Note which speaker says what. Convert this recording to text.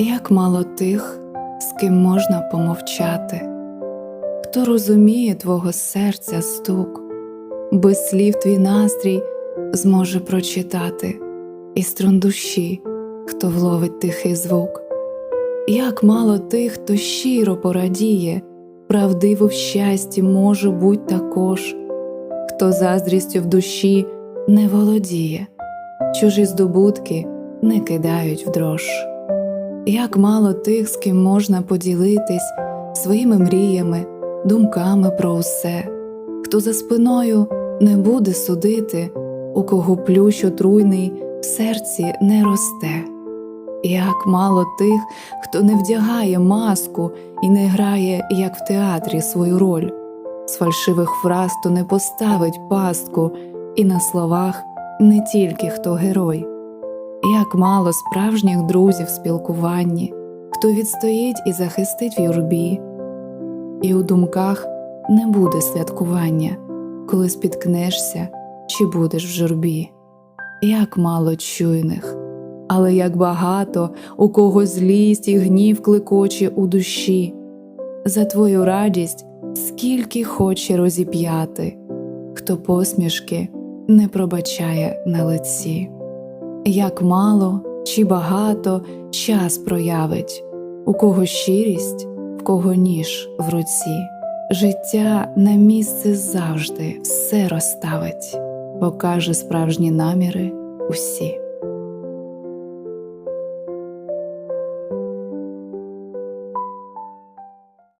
Speaker 1: Як мало тих, з ким можна помовчати, хто розуміє твого серця стук, без слів твій настрій зможе прочитати, і струн душі, хто вловить тихий звук, як мало тих, хто щиро порадіє, правдиво в щасті може буть також, хто заздрістю в душі не володіє, чужі здобутки не кидають в дрож. Як мало тих, з ким можна поділитись своїми мріями, думками про усе, хто за спиною не буде судити, у кого плющ отруйний в серці не росте. Як мало тих, хто не вдягає маску і не грає, як в театрі, свою роль, з фальшивих фраз то не поставить пастку, і на словах не тільки хто герой. Як мало справжніх друзів в спілкуванні, хто відстоїть і захистить в юрбі, і у думках не буде святкування, коли спіткнешся чи будеш в журбі. Як мало чуйних, але як багато у кого злість і гнів клекоче у душі, за твою радість скільки хоче розіп'яти, хто посмішки не пробачає на лиці як мало чи багато час проявить, у кого щирість, в кого ніж в руці. Життя на місце завжди все розставить, покаже справжні наміри усі.